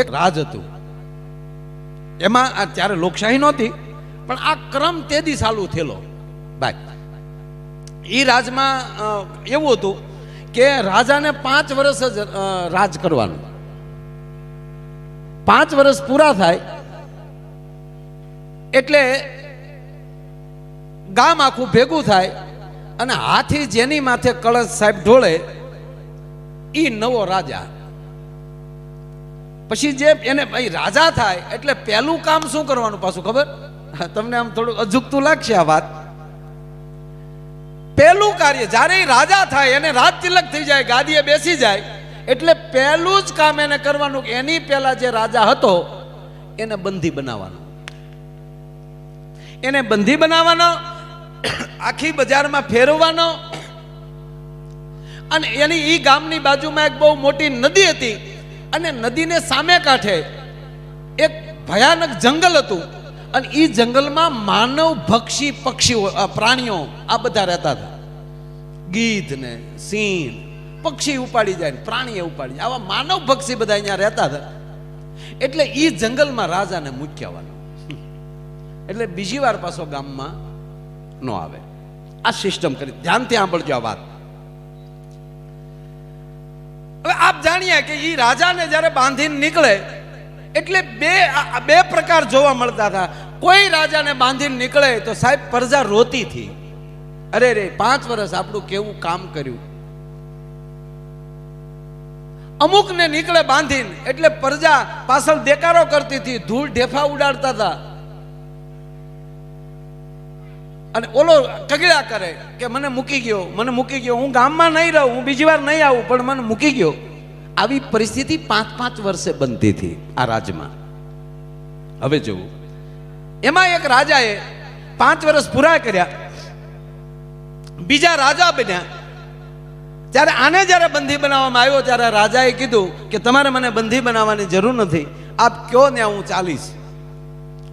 એક રાજ હતું. એમાં ત્યારે લોકશાહી નહોતી, પણ આ ક્રમ તેદી ચાલુ થયેલો. ભાઈ એ રાજમાં એવું હતું કે રાજાને પાંચ વર્ષ જ રાજ કરવાનું. પાંચ વર્ષ પૂરા થાય, એટલે ગામ આખું ભેગું થાય અને હાથી જેની માથે કળશ સાહેબ ઢોળે એ નવો રાજા. પછી જે એને રાજા થાય, એટલે પહેલું કામ શું કરવાનું પાછું ખબર? તમને આમ થોડું અજુકતું લાગશે આ વાત. પહેલું કાર્ય, જ્યારે રાજા થાય, એને રાજ તિલક થઈ જાય, ગાદીએ બેસી જાય, એટલે પહેલું જ કામ એને કરવાનું એની પહેલા જે રાજા હતો, એને બંધી બનાવવાનો. એને બંધી બનાવવાનો, આખી બજારમાં ફેરવવાનો. અને એની ઈ ગામની બાજુમાં એક બહુ મોટી નદી હતી અને નદીને સામે કાંઠે એક ભયાનક જંગલ હતું. અને એ જંગલમાં માનવ, ભક્ષી, પક્ષીઓ પ્રાણીઓ આ બધા રહેતા હતા. ગીધ ને સિંહ, પક્ષી ઉપાડી જાય પ્રાણીએ ઉપાડી જાય. આવા માનવ, ભક્ષી બધા અહીંયા રહેતા હતા. એટલે એ જંગલમાં રાજાને મૂક્યાવાનો. એટલે બીજી વાર પાછો ગામમાં ન આવે. આ સિસ્ટમ કરી. ધ્યાનથી સાંભળજો આ વાત. જાણીએ કે એ રાજાને જ્યારે બાંધીને નીકળે, એટલે બે બે પ્રકાર જોવા મળતા હતા. કોઈ રાજાને બાંધીને નીકળે તો સાહેબ પ્રજા રોતી હતી. અરે રે, પાંચ વર્ષ આપણું કેવું કામ કર્યું? અમુકને નીકળે બાંધીને, એટલે પ્રજા પાછળ દેકારો કરતી હતી, ધૂળ ઢેફા ઉડાડતા હતા. અને ઓલો કગડા કરે કે, મને મૂકી ગયો, મને મૂકી ગયો, હું ગામમાં નહીં રહું, હું બીજી વાર નહીં આવું, પણ મને મૂકી ગયો. આવી પરિસ્થિતિ પાંચ પાંચ વર્ષે બનતી હતી આ રાજમાં. હવે જોવું. એમાં એક રાજાએ પાંચ વર્ષ પૂરા કર્યા. બીજા રાજા બન્યા. ત્યારે આને જ્યારે બંધી બનાવવામાં આવ્યો, ત્યારે રાજાએ કીધું કે તમારે મને બંધી બનાવવાની જરૂર નથી. આપ કયો ને હું ચાલીશ.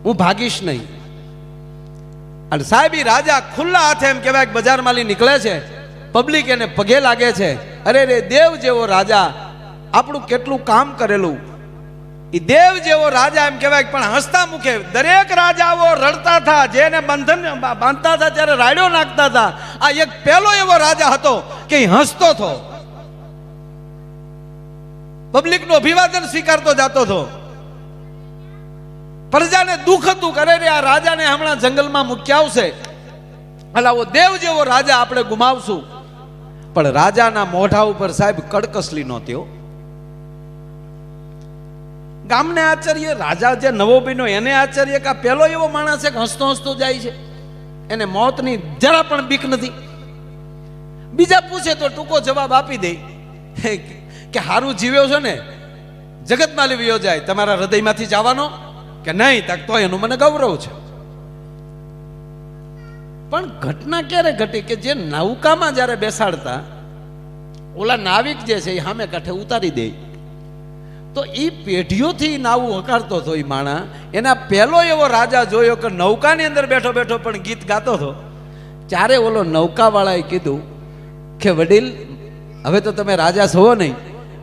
હું ભાગીશ નહીં. અને સાહેબ રાજા ખુલ્લા હાથે એમ કહેવાય બજારમાંથી નીકળે છે. પબ્લિક એને પગે લાગે છે. અરે રે, દેવ જેવો રાજા આપણું કેટલું કામ કરેલું. એ દેવ જેવો રાજા એમ કહેવાય પણ હસતા મુખે દરેક રાજાઓ રડતા હતા, જેને બંધન બાંધતા હતા ત્યારે રાડ્યો નાખતા હતા, આ એક પહેલો એવો રાજા હતો કે હસતો હતો. પબ્લિકનું અભિવાદન સ્વીકારતો જતો હતો. પ્રજાને દુઃખ હતું કરે રે, આ રાજાને હમણાં જંગલમાં મૂક્યા આવશે. એટલે આવો દેવ જેવો રાજા આપણે ગુમાવશું. પણ રાજાના મોઢા ઉપર સાહેબ કડકસલી નહોતી ગામને આચાર્ય રાજા જે નવો બન્યો એને આચાર્ય કે પહેલો એવો માણસ છે કે હસતો હસતો જાય છે. એને મોતની જરા પણ બીક નથી. બીજા પૂછે તો ટૂંકો જવાબ આપી દે. કે હારું જીવ્યો છો ને? જગતમાં લીવ્યો જાય, તમારા હૃદયમાંથી જવાનો કે નહીં, તક તો એનું મને ગૌરવ છે. પણ ઘટના ક્યારે ઘટી કે જે નૌકામાં જ્યારે બેસાડતા, ઓલા નાવિક જે છે એ સામે કાંઠે ઉતારી દે. તો એ પેઢીઓથી નાવું હકારતો હતો એ માણા. એના પહેલો એવો રાજા જોયો કે નૌકાની અંદર બેઠો બેઠો પણ ગીત ગાતો હતો. ત્યારે ઓલો નૌકાવાળાએ કીધું કે વડીલ, હવે તો તમે રાજા છો નહીં.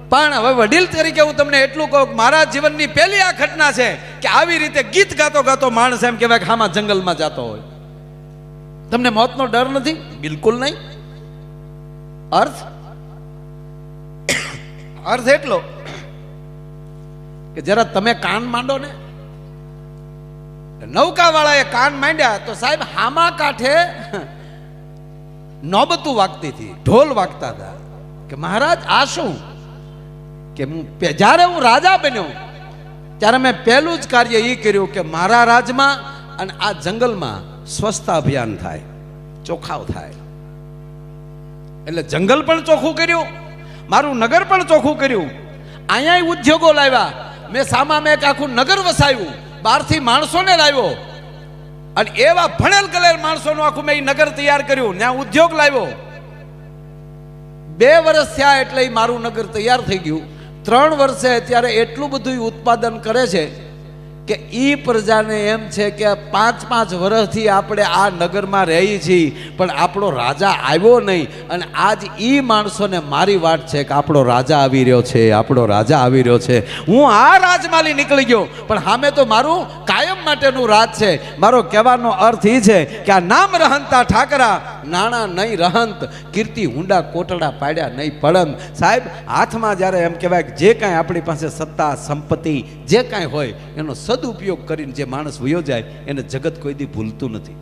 પણ હવે વડીલ તરીકે હું તમને એટલું કહું મારા જીવનની પહેલી આ ઘટના છે કે આવી રીતે ગીત ગાતો ગાતો માણસ એમ કહેવાય કે હામાં જંગલમાં જતો હોય. તમને મોતનો ડર નથી? બિલકુલ નહીં. અર્થ? અર્થ એટલો કે જરા તમે કાન માંડો ને? નૌકા વાળાએ કાન માંડ્યા તો સાહેબ હામા કાંઠે નોબતું વાગતી હતી, ઢોલ વાગતા હતા. કે મહારાજ, આ શું? કે હું જ્યારે હું રાજા બન્યો, ત્યારે મેં પહેલું જ કાર્ય એ કર્યું કે મારા રાજમાં અને આ જંગલમાં સ્વચ્છતા અભિયાન થાય ચોખાવ થાય. એટલે જંગલ પણ ચોખ્ખું કર્યું, મારું નગર પણ ચોખ્ખું કર્યું. અહીંયા ઉદ્યોગો લાવ્યા મેં સામા મેં એક આખું નગર વસાવ્યું. બહારથી માણસોને લાવ્યો. અને એવા ભણેલ ગલેલ માણસોનું આખું મેં નગર તૈયાર કર્યું. ત્યાં ઉદ્યોગ લાવ્યો. બે વર્ષ થયા એટલે મારું નગર તૈયાર થઈ ગયું. ત્રણ વર્ષે અત્યારે એટલું બધું ઉત્પાદન કરે છે કે એ પ્રજાને એમ છે કે પાંચ પાંચ વર્ષથી આપણે આ નગરમાં રહી છીએ પણ આપણો રાજા આવ્યો નહીં. અને આજ એ માણસોને મારી વાત છે કે આપણો રાજા આવી રહ્યો છે, આપણો રાજા આવી રહ્યો છે. હું આ રાજમાલી નીકળી ગયો, પણ સામે તો મારું કાયમ માટેનું રાજ છે. મારો કહેવાનો અર્થ એ છે કે આ નામ રહંતા ઠાકરા, નાણા નહીં રહંત, કીર્તિ હુંડા કોટડા પાડ્યા નહીં પડંત સાહેબ, હાથમાં જ્યારે એમ કહેવાય કે જે કાંઈ આપણી પાસે સત્તા, સંપત્તિ, જે કાંઈ હોય એનો સદુપયોગ કરીને જે માણસ વયો જાય, એને જગત કોઈ દી ભૂલતું નથી.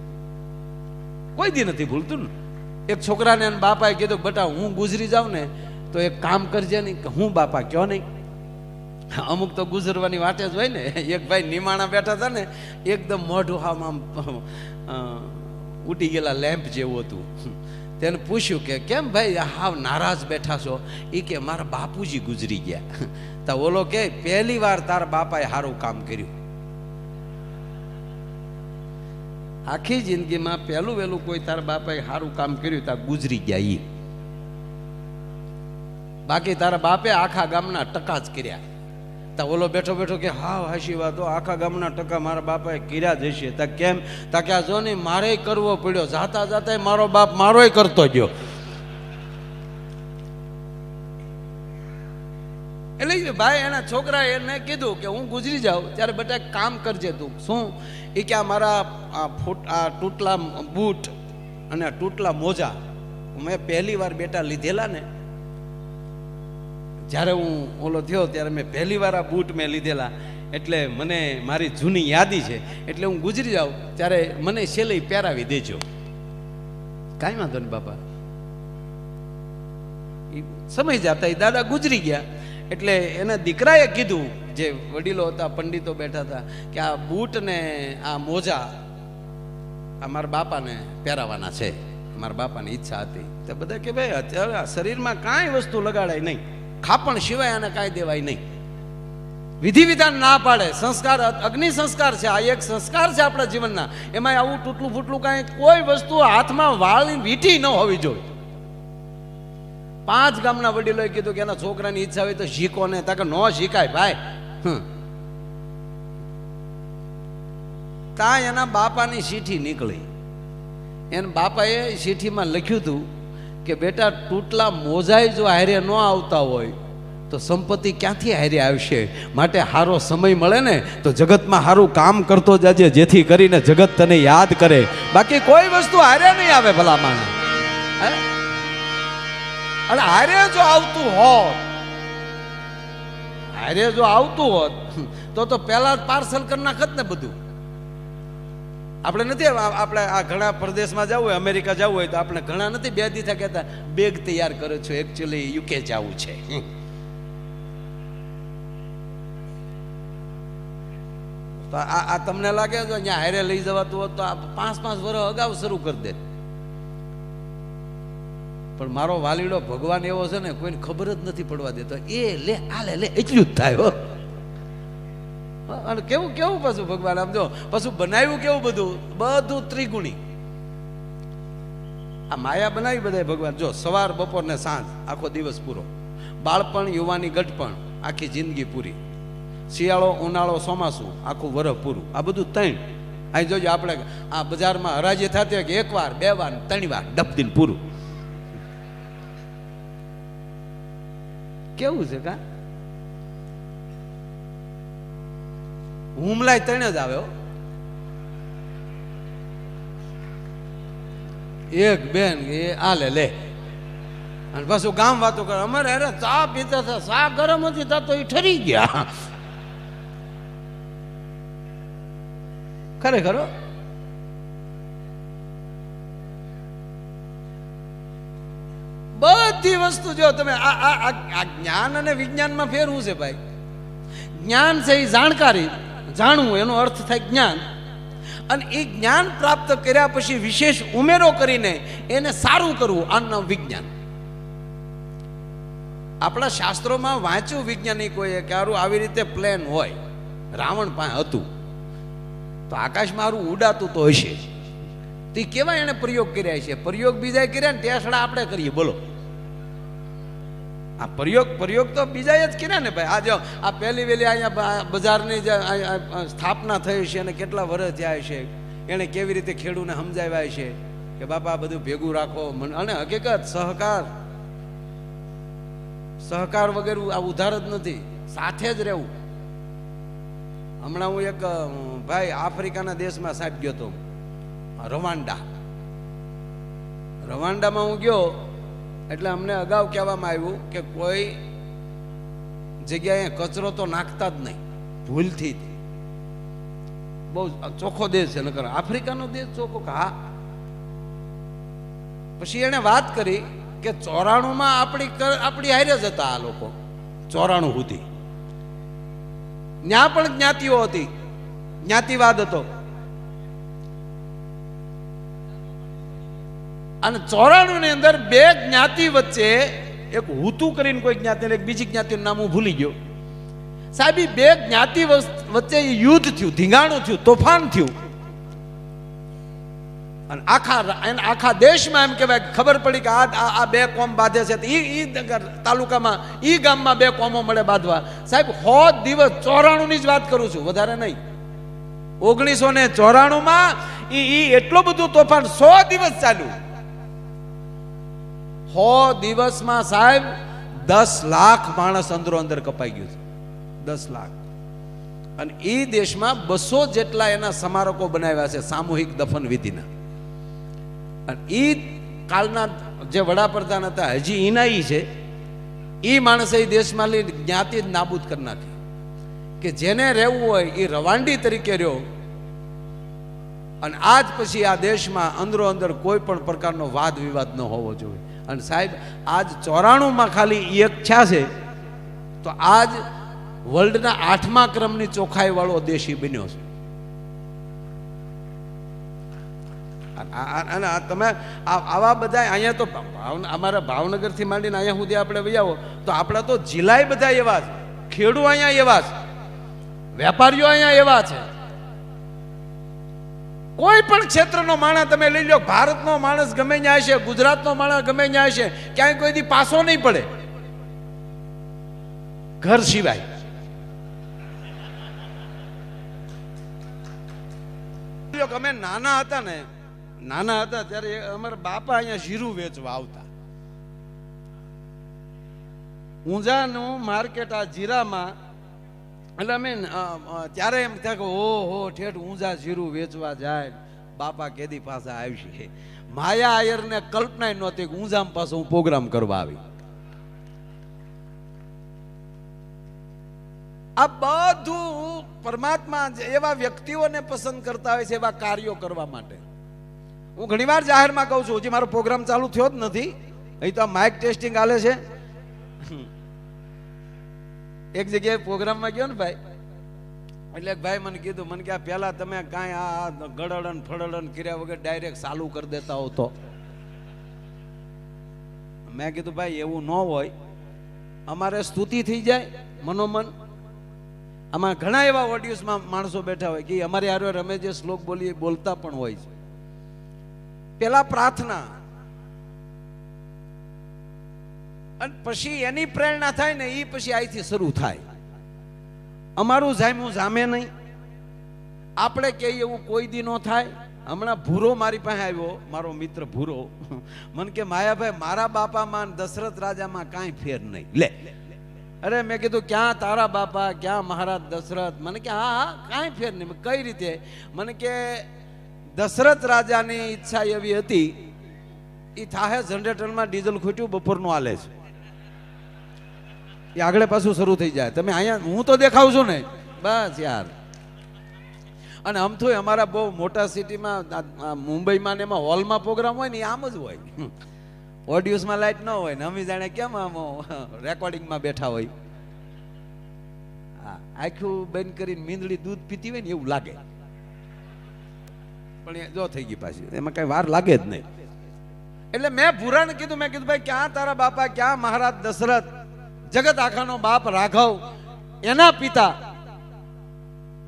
કોઈ દી નથી ભૂલતું ને. એક છોકરાને એને બાપાએ કીધું, બેટા, હું ગુજરી જાઉં ને, તો એક કામ કરજે નહીં. કે, હું બાપા કયો નહીં? અમુક તો ગુજરવાની વાટે જ હોય ને. એક ભાઈ નિમાણા બેઠા હતા ને, એકદમ મોઢું આમ આમ ઉટી ગયેલા લેમ્પ જેવું હતું. તેને પૂછ્યું કે, કેમ ભાઈ હાવ નારાજ બેઠા છો? એ કે, મારા બાપુજી ગુજરી ગયા. તો ઓલો કે, પહેલી વાર તારા બાપાએ સારું કામ કર્યું. આખી જિંદગીમાં પહેલું વહેલું કોઈ તારા બાપાએ સારું કામ કર્યું તા ગુજરી ગયા ઈ. બાકી તારા બાપે આખા ગામના ટકા જ કર્યા. તા ઓલો બેઠો બેઠો કે, હા, હાશી વાતો આખા ગામના ટકા મારા બાપાએ કર્યા જ હશે તા કેમ? તા કે, આ જો ને મારે કરવો પડ્યો, જાતા જાતા મારો બાપ મારોય કરતો ગયો. એટલે ભાઈ એના છોકરાએ એને કીધું કે, હું ગુજરી જાઉં, ત્યારે બેટા કામ કરજે તું. શું? એ કે, આ મારા, આ તૂટલા બૂટ અને તૂટલા મોજા મેં પહેલી વાર બેટા લીધેલા ને જ્યારે હું ઓલો થયો ત્યારે મેં પહેલી વાર આ બૂટ મેં લીધેલા. એટલે મને મારી જૂની યાદી છે. એટલે હું ગુજરી જાઉં, ત્યારે મને છેલ્લે પહેરાવી દેજો. કાંઈ વાંધો નહીં બાપા. સમય જતા એ દાદા ગુજરી ગયા. એટલે એના દીકરાએ કીધું, જે વડીલો હતા, પંડિતો બેઠા હતા, કે આ બૂટ ને આ મોજા આ મારા બાપાને પહેરાવાના છે. મારા બાપાની ઈચ્છા હતી. તો બધા કે ભાઈ, અત્યારે શરીરમાં કાંઈ વસ્તુ લગાડાય નહીં. ખાપણ સિવાય આને કાંઈ દેવાય નહીં. વિધિ વિધાન ના પાડે. સંસ્કાર અગ્નિ સંસ્કાર છે. આ એક સંસ્કાર છે આપણા જીવનના. એમાં આવું તૂટલું ફૂટલું કાંઈ કોઈ વસ્તુ હાથમાં વાળની વીટી ન હોવી જોઈએ. પાંચ ગામના વડીલોએ કીધું કે એના છોકરાની ઈચ્છા હોય તો શીખો ને. તાકે ન શીખાય ભાઈ. તા એના બાપાની ચીઠી નીકળી. એના બાપાએ ચીઠીમાં લખ્યું હતું કે બેટા, તૂટલા મોજાય જો હારે ન આવતા હોય, તો સંપત્તિ ક્યાંથી હારે આવશે? માટે સારો સમય મળે ને, તો જગતમાં સારું કામ કરતો જાજે, જેથી કરીને જગત તને યાદ કરે. બાકી કોઈ વસ્તુ હારે નહીં આવે ભલા માણસ અને હારે જો આવતું હોત હારે જો આવતું હોત, તો તો પહેલા પાર્સલ કરી નાખત ને બધું. આપણે નથી આપણે આ ઘણા પ્રદેશમાં જવું હોય અમેરિકા જવું હોય તો આપણે ઘણા નથી બે દીધા કહેતા બેગ તૈયાર કરો છો એકચ્યુઅલી યુકે જવું છે. તો આ તમને લાગે છે અહીંયા હારે લઈ જવાતું હોત તો આ પાંચ પાંચ વર્ષ અગાઉ શરૂ કરી દે. પણ મારો વાલીડો ભગવાન એવો છે ને કોઈને ખબર જ નથી પડવા દેતો. એ લે આ લે લે એટલું જ થાય હા, અને કેવું કેવું પાછું ભગવાન? આમ જો, પાછું બનાવ્યું કેવું બધું? બધું ત્રિગુણી. આ માયા બનાવી બધાય ભગવાન. જો, સવાર, બપોર ને સાંજ, આખો દિવસ પૂરો. બાળપણ, યુવાની ગઢપણ, આખી જિંદગી પૂરી. શિયાળો, ઉનાળો, ચોમાસું, આખું વરહ પૂરું. આ બધું ત્રણ. અહીં જોજો આપણે, આ બજારમાં હરાજી થતી હોય કે એક વાર, બે વાર, ત્રણ વાર, ડબ દિન પૂરું. કેવું છે કા? હુમલાય ત્રણ જ આવ્યો એક બેન એ આ લે. અને પાછું ગામ વાતો કરે, અમારે અરે ચા પીતા હતા, ચા ગરમ હતી, તા એ ઠરી ગયા. ખરેખર બધી વસ્તુ જો તમે આ- આ જ્ઞાન અને વિજ્ઞાનમાં ફેરવું છે ભાઈ. જ્ઞાન છે એ જાણકારી. જાણવું, એનો અર્થ થાય જ્ઞાન. અને એ જ્ઞાન પ્રાપ્ત કર્યા પછી વિશેષ ઉમેરો કરીને એને સારું કરવું આનું નામ વિજ્ઞાન. આપણા શાસ્ત્રોમાં વાંચ્યું વૈજ્ઞાનિકોએ કે આરું આવી રીતે પ્લેન હોય, રાવણ પાસે હતું, તો આકાશમાં આરું ઉડાતું તો હશે તો એ કેવા એને પ્રયોગ કર્યા છે? પ્રયોગ બીજા કર્યા ને ટેસડા આપણે કરીએ, બોલો. આ પ્રયોગ પ્રયોગ તો બીજા જ કર્યા ને ભાઈ. આ જો, આ પહેલી વેલી અહીંયા બજારની જે સ્થાપના થઈ છે અને કેટલા વર્ષ થયા છે, એણે કેવી રીતે ખેડૂને સમજાવ્યા છે કે બાપા બધું ભેગું રાખો. અને હકીકત, સહકાર. સહકાર વગર આ ઉધાર જ નથી, સાથે જ રહેવું. હમણાં હું એક ભાઈ આફ્રિકાના દેશમાં સાહેબ ગયો હતો. રવાંડા. રવાંડામાં હું ગયો એટલે અમને અગાઉ કહેવામાં આવ્યું કે કોઈ જગ્યાએ કચરો તો નાખતા જ નહીં. ભૂલથી બહુ ચોખ્ખો દેશ છે, નકર આફ્રિકાનો દેશ ચોખ્ખો હા. પછી એણે વાત કરી કે ચોરાણુંમાં આપણી આપણી હારે જ હતા આ લોકો. ચોરાણું સુધી ત્યાં પણ જ્ઞાતિઓ હતી. જ્ઞાતિવાદ હતો. અને ચોરાણુંની અંદર બે જ્ઞાતિ વચ્ચે એક હુતુ કરીને કોઈ જ્ઞાતિ એક બીજી જ્ઞાતિનું નામ હું ભૂલી ગયો. સાહેબ બે જ્ઞાતિ વચ્ચે યુદ્ધ થયું, ધીંગાણું થયું, તોફાન થયું. અને આખા એને આખા દેશમાં એમ કહેવાય ખબર પડી કે આ, આ- બે કોમ બાંધે છે ઈ ઈ તાલુકામાં એ ગામમાં બે કોમો મળે બાંધવા. સાહેબ, હો દિવસ ચોરાણુંની જ વાત કરું છું, વધારે નહીં. ઓગણીસો ને ચોરાણુંમાં એ એટલું બધું તોફાન સો દિવસ ચાલ્યું. સો દિવસમાં સાહેબ, દસ લાખ માણસ અંદરો અંદર કપાઈ ગયું દસ લાખ. અને એ દેશમાં બસો જેટલા એના સ્મારકો બનાવ્યા છે સામૂહિક દફન વિધિના. અને એ કાલના જે વડાપ્રધાન હતા, હજી ઈનાઈ છે એ માણસે એ દેશમાં લઈ જ્ઞાતિ જ નાબૂદ કરી નાખી. કે જેને રહેવું હોય એ રવાંડી તરીકે રહ્યો. અને આજ પછી આ દેશમાં અંદરો અંદર કોઈ પણ પ્રકારનો વાદ વિવાદ ન હોવો જોઈએ. અને સાહેબ, આજ ચોરાણુંમાં ખાલી એક છ્યા છે, તો આજ વર્લ્ડના આઠમા ક્રમની ચોખાઈ વાળો દેશી બન્યો છે. અને તમે આવા બધા અહીંયા તો અમારા ભાવનગરથી માંડીને અહીંયા સુધી આપણે વૈયાવો તો આપણા તો જિલ્લાય બધા એવા છે, ખેડૂ અહીંયા એવા છે, વેપારીઓ અહીંયા એવા છે. કોઈ પણ ક્ષેત્રનો માણસ તમે લઈ લો, ભારતનો માણસ ગમે ત્યાં છે, ગુજરાતનો માણસ ગમે ત્યાં છે, ક્યાંય કોઈ દી પાસો નહીં પડે. ઘર સિવાય. અમે નાના હતા ને, નાના હતા ત્યારે અમારા બાપા અહીંયા જીરું વેચવા આવતા. ઊંઝાનું માર્કેટ આ જીરામાં એટલે અમે ત્યારે એમ થાય કે હો ઠેઠ ઊંઝા જીરું વેચવા જાય. બાપા કેદી પાસે આવશે માયા આયરને કલ્પના નહોતી ઊંઝામ પાસે હું પ્રોગ્રામ કરવા આવી. આ બધું પરમાત્મા એવા વ્યક્તિઓને પસંદ કરતા હોય છે એવા કાર્યો કરવા માટે. હું ઘણીવાર જાહેરમાં કહું છું, હજી મારો પ્રોગ્રામ ચાલુ થયો જ નથી. અહીં તો આ માઇક ટેસ્ટિંગ હાલે છે. એક જગ્યાએ પ્રોગ્રામમાં ગયો ને ભાઈ. એટલે ભાઈ મને કીધું, મને કે આ પહેલા તમે કાંઈ આ ગળડન ફળડન કર્યા વગર ડાયરેક્ટ ચાલુ કરી દેતા હો તો. મેં કીધું, ભાઈ, એવું ન હોય. અમારે સ્તુતિ થઈ જાય મનોમન. આમાં ઘણા એવા ઓડિયન્સમાં માણસો બેઠા હોય કે અમારે આરો રમે જે શ્લોક બોલીએ બોલતા પણ હોય છે. પેલા પ્રાર્થના અને પછી એની પ્રેરણા થાય ને એ પછી અહીંથી શરૂ થાય. અમારું જામ્યું જામે નહીં. આપણે કહીએ એવું કોઈ દી ન થાય. હમણાં ભૂરો મારી પાસે આવ્યો, મારો મિત્ર ભૂરો. મને કે, માયાભાઈ, મારા બાપામાં દશરથ રાજામાં કાંઈ ફેર નહીં. લે. અરે, મેં કીધું, ક્યાં તારા બાપા? ક્યાં મહારાજ દશરથ? મને કે, હા હા, કાંઈ ફેર નહીં. કઈ રીતે? મને કે, દશરથ રાજાની ઈચ્છા એવી હતી એ થાહે જનરેટરમાં ડીઝલ ખૂટ્યું, બપોરનું આલે છે. એ આગળ પાછું શરૂ થઈ જાય. તમે અહીંયા, હું તો દેખાવ છું ને. બસ યાર. અને આમ તો અમારા બહુ મોટા સિટીમાં મુંબઈમાં ને એમાં હોલમાં પ્રોગ્રામ હોય ને આમ જ હોય. ઓડિયોસમાં લાઈટ ન હોય ને, અમે જાણે કેમ આમ રેકોર્ડિંગમાં બેઠા હોય. આખું બંધ કરીને મીંદડી દૂધ પીતી હોય ને, એવું લાગે. પણ જો થઈ ગઈ પાછી. એમાં કઈ વાર લાગે જ નહીં. એટલે મેં ભૂરાને કીધું, મેં કીધું, ભાઈ, ક્યાં તારા બાપા, ક્યાં મહારાજ દશરથ? જગત આખાનો બાપ રાઘવ, એના પિતા.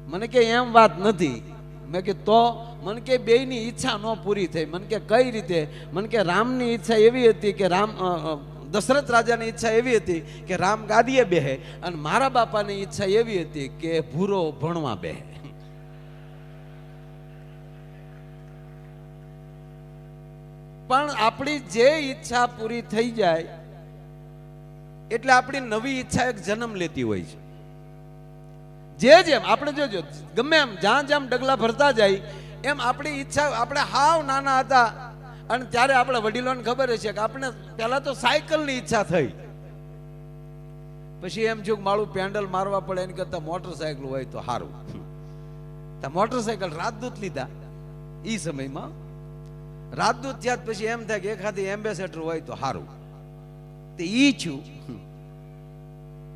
મને કે એમ વાત નથી. મેં કે તો? મને કે બેયની ઈચ્છા ન પૂરી થઈ. મને કે કઈ રીતે? મને કે રામની ઈચ્છા એવી હતી કે રામ દશરથ રાજાની ઈચ્છા એવી હતી કે રામ ગાદીએ બેહે અને મારા બાપાની ઈચ્છા એવી હતી કે ભૂરો ભણવા બેહે. પણ આપણી જે ઈચ્છા પૂરી થઈ જાય એટલે આપણી નવી ઈચ્છા એક જન્મ લેતી હોય છે. જે જેમ, આપણે જોજો ગમે એમ, જ્યાં જ્યાં ડગલા ભરતા જાય, એમ આપણી ઈચ્છા, આપણે હાવ નાના હતા, અને ત્યારે આપણે વડીલોને ખબર છે કે આપણે પહેલા તો સાયકલની ઈચ્છા થઈ. પછી એમ જો મારું પેન્ડલ મારવા પડે, એની કરતા મોટરસાયકલ હોય તો સારું મોટરસાયકલ રાજદૂત લીધા એ સમયમાં. રાજદૂત થયા પછી એમ થાય કે એખાદી એમ્બેસેડર હોય તો સારું તે ઈ છું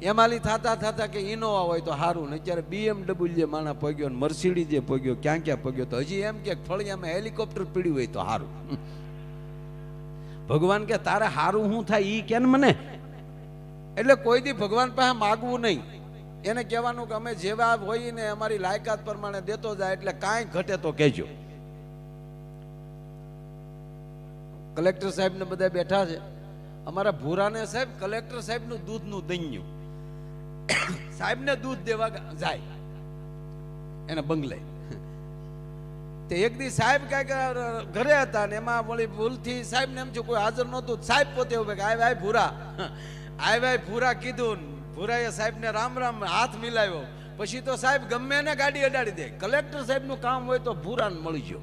એમાલી થતા થતા કે ઇનોવા હોય તો સારું ને અત્યારે બીએમડબલ્યુ માણા પગ્યો ને મર્સિડી જે પગ્યો, ક્યાં ક્યાં પગ્યો, તો હજી એમ કે ફળિયામાં હેલિકોપ્ટર પીડ્યું હોય તો સારું ભગવાન કે તારે સારું શું થાય ઈ કે મને? એટલે કોઈ દી ભગવાન પાસે માગવું નહીં. એને કહેવાનું કે અમે જેવા હોય ને અમારી લાયકાત પ્રમાણે દેતો જાય એટલે કાંઈ ઘટે તો કહેજો. કલેક્ટર સાહેબ ને બધા બેઠા છે. અમારા ભૂરાને સાહેબ, કલેક્ટર સાહેબનું દૂધનું દૈન્યું. સાહેબને દૂધ દેવા જાય. એના બંગલે. તે એક દી સાહેબ કાંઈક ઘરે હતા ને એમાં વળી ભૂલથી સાહેબ ને એમ છે કોઈ હાજર નહોતું. સાહેબ પોતે ઉભે કે, આય આય, ભૂરા. આય ભાઈ ભૂરા કીધું ને ભૂરાએ સાહેબને રામ રામ હાથ મિલાવ્યો. પછી તો સાહેબ ગમે એને ગાડી અડાડી દે. કલેક્ટર સાહેબનું કામ હોય તો ભૂરાને મળી ગયો.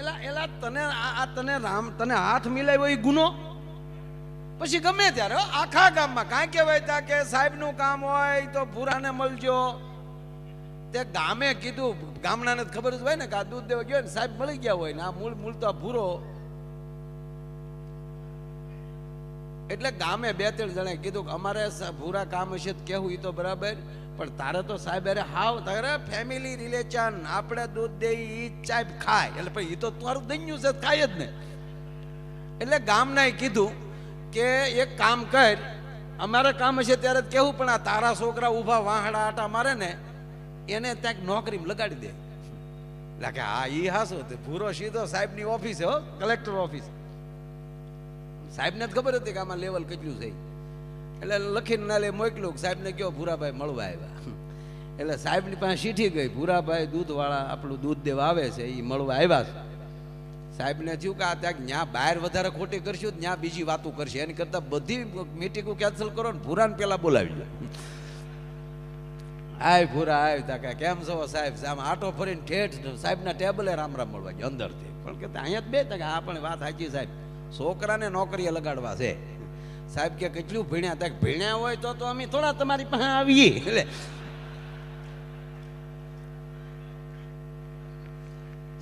એલા એલા તને આ તને રામ, તને હાથ મિલાવ્યો એ ગુનો? પછી ગમે ત્યારે આખા ગામમાં કાંઈ કહેવાય તા કે સાહેબનું કામ હોય તો ભૂરાને મળજો. તે ગામે કીધું, ગામડાને ખબર જ હોય ને કે આ દૂધ દેવા ગયો ને સાહેબ મળી ગયા હોય ને, આ મૂળ મૂળ તો ભૂરો. એટલે ગામે બે ત્રણ જણે કીધું કે અમારે ભૂરા કામ હશે કેવું એ તો બરાબર. પણ તારે તો સાહેબ અરે હાવ, તારે ફેમિલી રિલેશન આપણે દૂધ દે એ ચાય ખાય. એટલે પછી એ તો તારું દૈન્યું છે, ખાય જ ને. એટલે ગામનાએ કીધું કે એક કામ કર, અમારે કામ હશે ત્યારે કેવું પણ આ તારા છોકરા ઊભા વાહડા આટા મારે ને, એને ત્યાં નોકરી લગાડી દે. એટલે કે હા એ હાસો ભૂરો સીધો સાહેબની ઓફિસે હો, કલેક્ટર ઓફિસ. સાહેબને જ ખબર હતી કે આમાં લેવલ કેટલું છે. એટલે લખીને ના લે મોકલ્યું કે સાહેબને કયો ભૂરાભાઈ મળવા આવ્યા. એટલે સાહેબની પાસે શીઠી ગઈ, ભૂરાભાઈ દૂધવાળા આપણું દૂધ દેવા આવે છે એ મળવા આવ્યા છે. સાહેબને થયું કે આ ત્યાં ન્યા બહાર વધારે ખોટી કરશું, ત્યાં બીજી વાતો કરશે. એની કરતાં બધી મીટિંગો કેન્સલ કરો ને ભૂરાને પહેલાં બોલાવી લો. આય ભૂરા, આય તા કે, કેમ છો સાહેબ? આમ આટો ફરીને ઠેઠ સાહેબના ટેબલે રામ રામ મળવા ગયો અંદરથી. પણ કે અહીંયા જ બે તા કે આ પણ વાત સાચી સાહેબ. છોકરાને નોકરીએ લગાડવા છે. સાહેબ કે કેટલું ભણ્યા? તા ભીણ્યા હોય તો તો અમે થોડા તમારી પાસે આવીએ. એટલે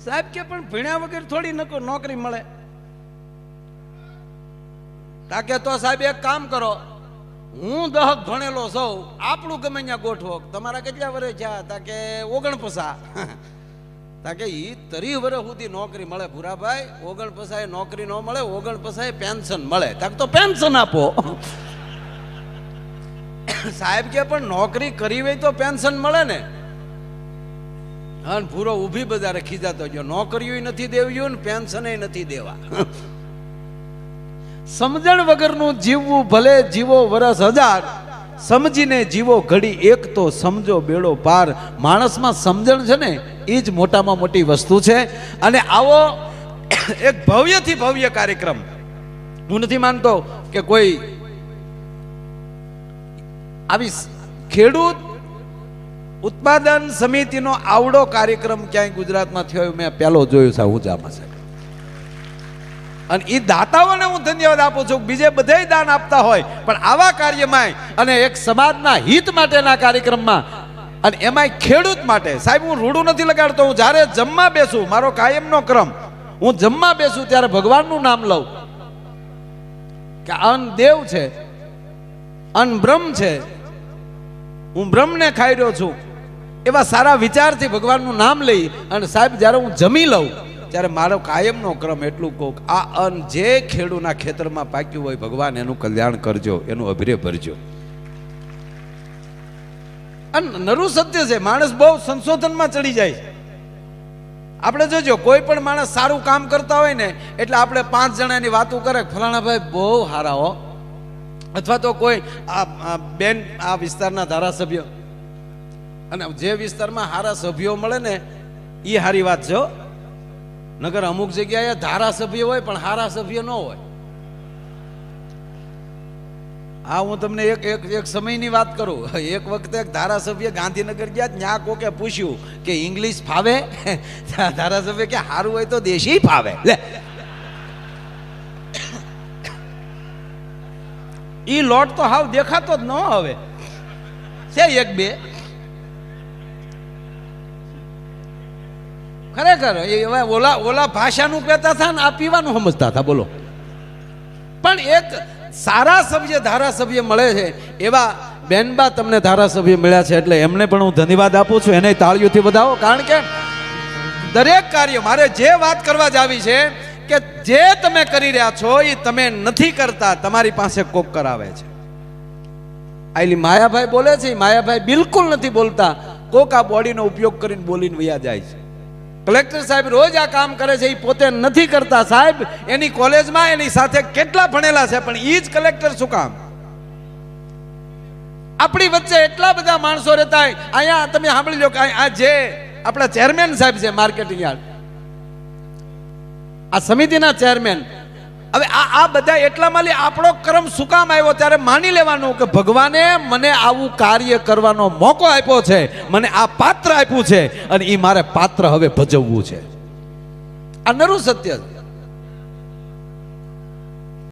સાહેબ કે પણ ભીણ્યા વગર થોડી નકો નોકરી મળે. તાકે તો સાહેબ એક કામ કરો, હું દહક ભણેલો સૌ, આપણું ગમે ત્યાં ગોઠવો. તમારા કેટલા વર્ષ થયા? તાકે ઓગણપસા તા એ તરી વર્ષ સુધી નોકરી મળે ભૂરાભાઈ, ઓગણ પસાય નોકરી ન મળે ઓગણપસાએ પેન્શન મળે. તાક તો પેન્શન આપો. સાહેબ કે પણ નોકરી કરી હોય તો પેન્શન મળે ને. અને ભૂરો ઊભી બજારે ખીજાતો ગયો. નોકરીઓ નથી દેવી ને પેન્શન નથી દેવા. સમજણ વગરનું જીવવું ભલે જીવો વરસ હજાર સમજીને જીવો ઘડી એક તો સમજો બેડો પાર. માણસમાં સમજણ છે ને, એ જ મોટામાં મોટી વસ્તુ છે. અને આવો એક ભવ્યથી ભવ્ય કાર્યક્રમ. હું નથી માનતો કે કોઈ આવી ખેડૂત ઉત્પાદન સમિતિનો આવડો કાર્યક્રમ ક્યાંય ગુજરાતમાં થયો, મેં પહેલો જોયો છે ઊંચામાં છે. અને એ દાતાઓને હું ધન્યવાદ આપું છું. બીજે બધે દાન આપતા હોય, પણ આવા કાર્યમાં અને એક સમાજના હિત માટેના કાર્યક્રમમાં અને એમાંય ખેડૂત માટે. સાહેબ, હું રૂડું નથી લગાડતો. હું જ્યારે જમવા બેસું, મારો કાયમનો ક્રમ, હું જમવા બેસું ત્યારે ભગવાનનું નામ લઉં. કે અન દેવ છે, અન બ્રહ્મ છે, હું બ્રહ્મને ખાઈ રહ્યો છું. એવા સારા વિચારથી ભગવાનનું નામ લઈ અને સાહેબ, જ્યારે હું જમી લઉં ત્યારે મારો કાયમનો ક્રમ એટલું કહું આ અન્ન જે ખેડૂના ખેતરમાં પાક્યું હોય ભગવાન એનું કલ્યાણ કરજો, એનું અભિરે ભરજો. અને સત્ય છે, માણસ બહુ સંશોધનમાં ચડી જાય આપણે જોજો, કોઈ પણ માણસ સારું કામ કરતા હોય ને, એટલે આપણે પાંચ જણાની વાતો કરે ફલાણા ભાઈ બહુ સારા હો. અથવા તો કોઈ આ બેન, આ વિસ્તારના ધારાસભ્ય. અને જે વિસ્તારમાં સારા સભ્યો મળે ને એ સારી વાત છે. નગર અમુક જગ્યાએ ધારાસભ્ય હોય પણ સારા સભ્ય ન હોય. હા હું તમને એક એક એક સમયની વાત કરું. એક વખતે એક ધારાસભ્ય ગાંધીનગર ગયા, ત્યાં કોકે પૂછ્યું કે ઇંગ્લિશ ફાવે? ધારાસભ્ય કે સારું હોય તો દેશી ફાવે. લે. ઈ લોટ તો હાવ દેખાતો જ ન હવે. છે એક બે. ખરેખર, એ હવે ઓલા ઓલા ભાષાનું કહેતા હતા ને આ પીવાનું સમજતા હતા બોલો. પણ એક સારા સભ્ય ધારાસભ્ય મળે છે, એવા બેનબા તમને ધારાસભ્ય મળ્યા છે, એટલે એમને પણ હું ધન્યવાદ આપું છું, એને તાળીઓથી વધાવો, કારણ કે દરેક કાર્ય, મારે જે વાત કરવા જ આવી છે, કે જે તમે કરી રહ્યા છો, એ તમે નથી કરતા, તમારી પાસે કોક કરાવે છે. આઈલી માયાભાઈ બોલે છે માયાભાઈ બિલકુલ નથી બોલતા, કોક આ બોડીનો ઉપયોગ કરીને બોલીને વયા જાય છે. કલેક્ટર સાહેબ રોજ આ કામ કરે છે, એ પોતે નથી કરતા સાહેબ. એની કોલેજમાં એની સાથે કેટલા ભણેલા છે, પણ એ જ કલેક્ટર શું કામ? આપણી વચ્ચે એટલા બધા માણસો રહેતા હોય. અહીંયા તમે સાંભળી લો કે આ જે આપણા ચેરમેન સાહેબ છે માર્કેટિંગ યાર્ડ. આ સમિતિના ચેરમેન હવે આ આ બધા એટલામાં લે આપણો ક્રમ શું કામ આવ્યો? ત્યારે માની લેવાનું કે ભગવાને મને આવું કાર્ય કરવાનો મોકો આપ્યો છે, મને આ પાત્ર આપ્યું છે અને એ મારે પાત્ર હવે ભજવવું છે. આ નરું સત્ય છે.